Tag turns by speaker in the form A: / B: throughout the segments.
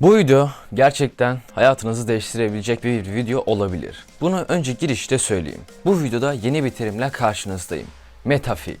A: Bu video gerçekten hayatınızı değiştirebilecek bir video olabilir. Bunu önce girişte söyleyeyim. Bu videoda yeni bir terimle karşınızdayım. Metafi.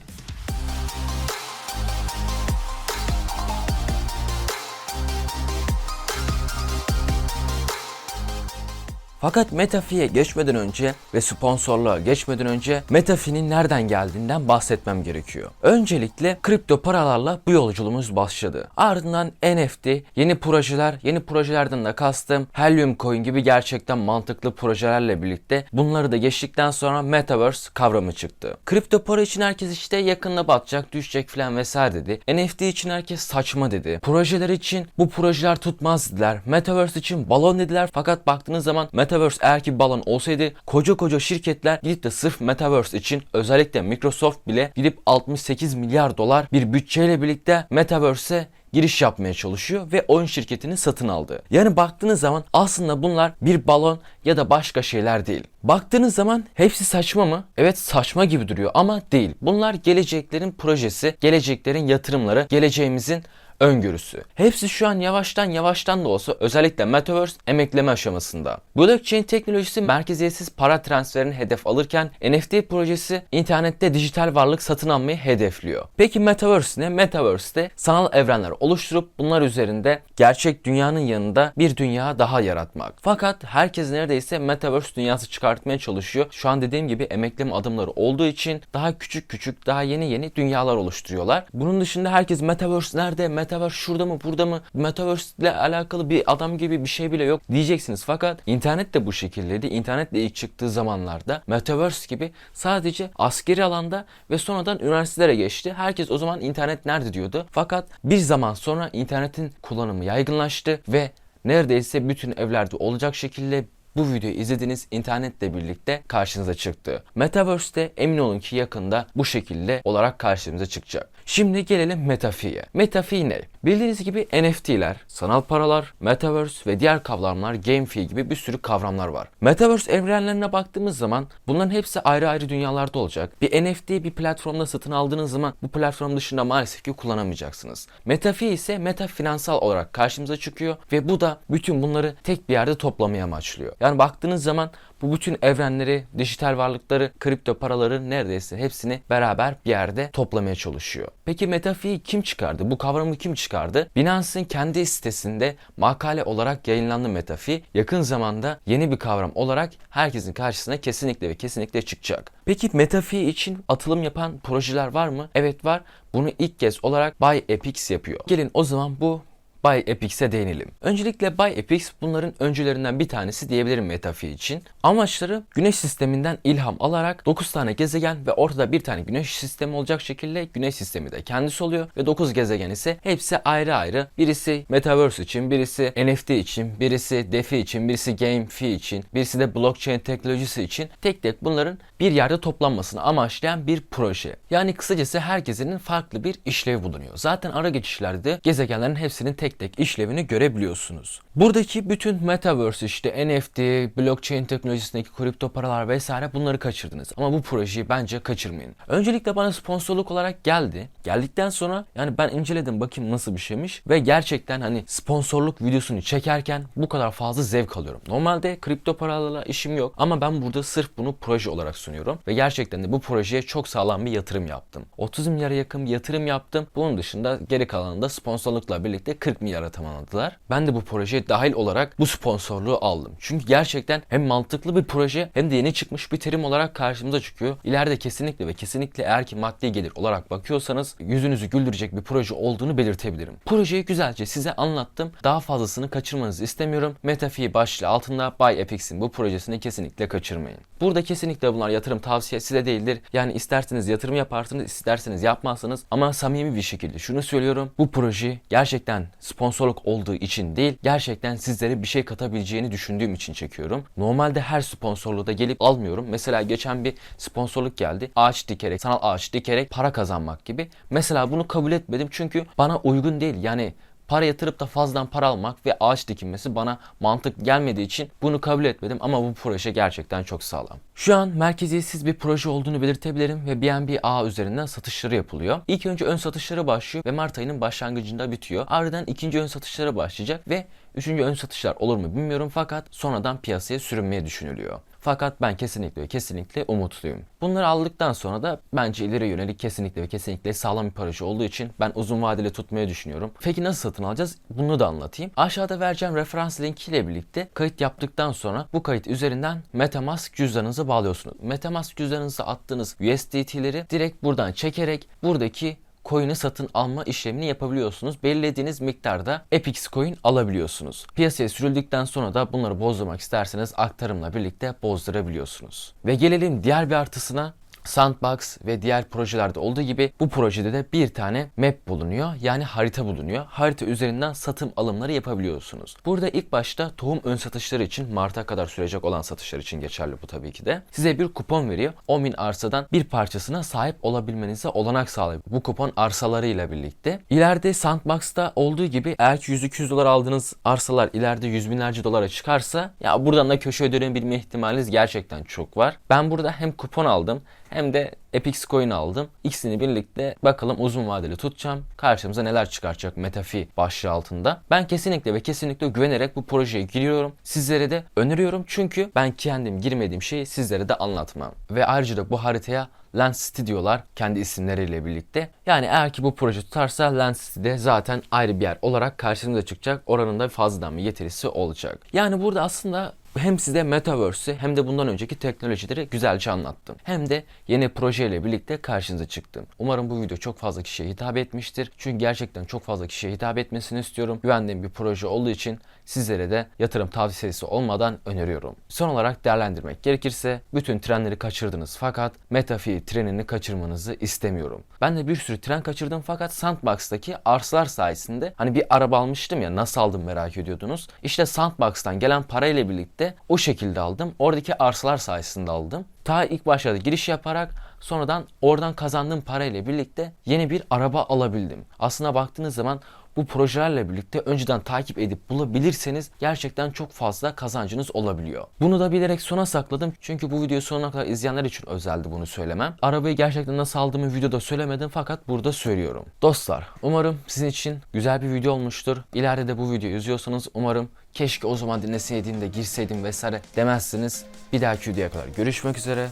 A: Fakat Metafi'ye geçmeden önce ve sponsorluğa geçmeden önce Metafi'nin nereden geldiğinden bahsetmem gerekiyor. Öncelikle kripto paralarla bu yolculuğumuz başladı. Ardından NFT, yeni projeler, yeni projelerden de kastım Helium Coin gibi gerçekten mantıklı projelerle birlikte bunları da geçtikten sonra Metaverse kavramı çıktı. Kripto para için herkes işte yakında batacak, düşecek falan vesaire dedi. NFT için herkes saçma dedi. Projeler için bu projeler tutmaz dediler. Metaverse için balon dediler fakat baktığınız zaman Metaverse eğer ki balon olsaydı koca koca şirketler gidip de sırf Metaverse için özellikle Microsoft bile gidip 68 milyar dolar bir bütçeyle birlikte Metaverse'e giriş yapmaya çalışıyor ve oyun şirketini satın aldı. Yani baktığınız zaman aslında bunlar bir balon ya da başka şeyler değil. Baktığınız zaman hepsi saçma mı? Evet saçma gibi duruyor ama değil. Bunlar geleceklerin projesi, geleceklerin yatırımları, geleceğimizin öngörüsü. Hepsi şu an yavaştan yavaştan da olsa özellikle Metaverse emekleme aşamasında. Blockchain teknolojisi merkeziyetsiz para transferini hedef alırken NFT projesi internette dijital varlık satın almayı hedefliyor. Peki Metaverse ne? Metaverse'de sanal evrenler oluşturup bunlar üzerinde gerçek dünyanın yanında bir dünya daha yaratmak. Fakat herkes neredeyse Metaverse dünyası çıkartmaya çalışıyor. Şu an dediğim gibi emekleme adımları olduğu için daha küçük küçük daha yeni yeni dünyalar oluşturuyorlar. Bunun dışında herkes Metaverse nerede? Metaverse şurada mı burada mı? Metaverse ile alakalı bir adam gibi bir şey bile yok diyeceksiniz. Fakat internet de bu şekildeydi. İnternetle ilk çıktığı zamanlarda Metaverse gibi sadece askeri alanda ve sonradan üniversitelere geçti. Herkes o zaman internet nerede diyordu. Fakat bir zaman sonra internetin kullanımı yaygınlaştı ve neredeyse bütün evlerde olacak şekilde bu videoyu izlediğiniz internetle birlikte karşınıza çıktı. Metaverse'de emin olun ki yakında bu şekilde olarak karşımıza çıkacak. Şimdi gelelim Metafi'ye. Metafi ne? Bildiğiniz gibi NFT'ler, sanal paralar, Metaverse ve diğer kavramlar GameFi gibi bir sürü kavramlar var. Metaverse evrenlerine baktığımız zaman bunların hepsi ayrı ayrı dünyalarda olacak. Bir NFT'yi bir platformda satın aldığınız zaman bu platform dışında maalesef ki kullanamayacaksınız. Metafi ise meta finansal olarak karşımıza çıkıyor ve bu da bütün bunları tek bir yerde toplamaya amaçlıyor. Yani baktığınız zaman bu bütün evrenleri, dijital varlıkları, kripto paraları neredeyse hepsini beraber bir yerde toplamaya çalışıyor. Peki Metafi'yi kim çıkardı? Bu kavramı kim çıkardı? Binance'ın kendi sitesinde makale olarak yayınlandı Metafi. Yakın zamanda yeni bir kavram olarak herkesin karşısına kesinlikle ve kesinlikle çıkacak. Peki Metafi için atılım yapan projeler var mı? Evet var. Bunu ilk kez olarak Buy Epix yapıyor. Gelin o zaman bu Buy Epix'e değinelim. Öncelikle Buy Epix bunların öncülerinden bir tanesi diyebilirim Metafi için. Amaçları güneş sisteminden ilham alarak 9 tane gezegen ve ortada bir tane güneş sistemi olacak şekilde güneş sistemi de kendisi oluyor ve 9 gezegen ise hepsi ayrı ayrı. Birisi Metaverse için, birisi NFT için, birisi DeFi için, birisi GameFi için, birisi de blockchain teknolojisi için tek tek bunların bir yerde toplanmasını amaçlayan bir proje. Yani kısacası her gezegenin farklı bir işlevi bulunuyor. Zaten ara geçişlerde gezegenlerin hepsinin tek tek işlevini görebiliyorsunuz. Buradaki bütün Metaverse işte NFT, blockchain teknolojisindeki kripto paralar vesaire bunları kaçırdınız. Ama bu projeyi bence kaçırmayın. Öncelikle bana sponsorluk olarak geldi. Geldikten sonra yani ben inceledim bakayım nasıl bir şeymiş ve gerçekten hani sponsorluk videosunu çekerken bu kadar fazla zevk alıyorum. Normalde kripto paralarla işim yok ama ben burada sırf bunu proje olarak sunuyorum ve gerçekten de bu projeye çok sağlam bir yatırım yaptım. 30 milyara yakın bir yatırım yaptım. Bunun dışında geri kalanında sponsorlukla birlikte 40 milyara tamamladılar. Ben de bu projeye dahil olarak bu sponsorluğu aldım. Çünkü gerçekten hem mantıklı bir proje hem de yeni çıkmış bir terim olarak karşımıza çıkıyor. İleride kesinlikle ve kesinlikle eğer ki maddi gelir olarak bakıyorsanız yüzünüzü güldürecek bir proje olduğunu belirtebilirim. Projeyi güzelce size anlattım. Daha fazlasını kaçırmanızı istemiyorum. Metafi başlığı altında Buy Epix'in bu projesini kesinlikle kaçırmayın. Burada kesinlikle bunlar yatırım tavsiyesi de değildir. Yani isterseniz yatırım yaparsınız, isterseniz yapmazsınız. Ama samimi bir şekilde şunu söylüyorum. Bu proje gerçekten sponsorluk olduğu için değil, gerçekten sizlere bir şey katabileceğini düşündüğüm için çekiyorum. Normalde her sponsorluğu da gelip almıyorum. Mesela geçen bir sponsorluk geldi. Ağaç dikerek, sanal ağaç dikerek para kazanmak gibi. Mesela bunu kabul etmedim çünkü bana uygun değil. Yani para yatırıp da fazladan para almak ve ağaç dikilmesi bana mantık gelmediği için bunu kabul etmedim ama bu proje gerçekten çok sağlam. Şu an merkeziyetsiz bir proje olduğunu belirtebilirim ve BNB ağ üzerinden satışları yapılıyor. İlk önce ön satışları başlıyor ve Mart ayının başlangıcında bitiyor. Ardından ikinci ön satışları başlayacak ve Üçüncü ön satışlar olur mu bilmiyorum fakat sonradan piyasaya sürünmeye düşünülüyor. Fakat ben kesinlikle kesinlikle umutluyum. Bunları aldıktan sonra da bence ileri yönelik kesinlikle ve kesinlikle sağlam bir proje olduğu için ben uzun vadeli tutmayı düşünüyorum. Peki nasıl satın alacağız? Bunu da anlatayım. Aşağıda vereceğim referans linki ile birlikte kayıt yaptıktan sonra bu kayıt üzerinden Metamask cüzdanınızı bağlıyorsunuz. Metamask cüzdanınıza attığınız USDT'leri direkt buradan çekerek buradaki coin'i satın alma işlemini yapabiliyorsunuz. Belirlediğiniz miktarda FX coin alabiliyorsunuz. Piyasaya sürüldükten sonra da bunları bozdurmak isterseniz aktarımla birlikte bozdurabiliyorsunuz. Ve gelelim diğer bir artısına. Sandbox ve diğer projelerde olduğu gibi bu projede de bir tane map bulunuyor. Yani harita bulunuyor. Harita üzerinden satım alımları yapabiliyorsunuz. Burada ilk başta tohum ön satışları için Mart'a kadar sürecek olan satışlar için geçerli bu tabii ki de. Size bir kupon veriyor. 10.000 arsadan bir parçasına sahip olabilmenize olanak sağlıyor. Bu kupon arsalarıyla birlikte. İleride Sandbox'ta olduğu gibi eğer ki 100-200 dolar aldığınız arsalar ileride yüz binlerce dolara çıkarsa ya buradan da köşeye dönebilme ihtimaliniz gerçekten çok var. Ben burada hem kupon aldım hem de Epix Coin aldım. İkisini birlikte bakalım uzun vadeli tutacağım. Karşımıza neler çıkartacak Metafi başlığı altında. Ben kesinlikle ve kesinlikle güvenerek bu projeye giriyorum. Sizlere de öneriyorum çünkü ben kendim girmediğim şeyi sizlere de anlatmam. Ve ayrıca da bu haritaya Lens City kendi isimleriyle birlikte. Yani eğer ki bu proje tutarsa Lens City'de zaten ayrı bir yer olarak karşımıza çıkacak. Oranın da fazladan bir getirisi olacak. Yani burada aslında hem size Metaverse'i hem de bundan önceki teknolojileri güzelce anlattım. Hem de yeni projeyle birlikte karşınıza çıktım. Umarım bu video çok fazla kişiye hitap etmiştir. Çünkü gerçekten çok fazla kişiye hitap etmesini istiyorum. Güvendiğim bir proje olduğu için sizlere de yatırım tavsiyesi olmadan öneriyorum. Son olarak değerlendirmek gerekirse bütün trenleri kaçırdınız fakat Metafi trenini kaçırmanızı istemiyorum. Ben de bir sürü tren kaçırdım fakat Sandbox'taki arsalar sayesinde hani bir araba almıştım ya nasıl aldım merak ediyordunuz. İşte Sandbox'tan gelen parayla birlikte o şekilde aldım. Oradaki arsalar sayesinde aldım. Ta ilk başlarda giriş yaparak sonradan oradan kazandığım parayla birlikte yeni bir araba alabildim. Aslına baktığınız zaman bu projelerle birlikte önceden takip edip bulabilirseniz gerçekten çok fazla kazancınız olabiliyor. Bunu da bilerek sona sakladım çünkü bu videoyu sonuna kadar izleyenler için özeldi bunu söylemem. Arabayı gerçekten nasıl aldığımı videoda söylemedim fakat burada söylüyorum. Dostlar umarım sizin için güzel bir video olmuştur. İleride de bu videoyu izliyorsanız umarım keşke o zaman dinleseydim de girseydim vesaire demezsiniz. Bir dahaki videoya kadar görüşmek üzere.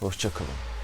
A: Hoşçakalın.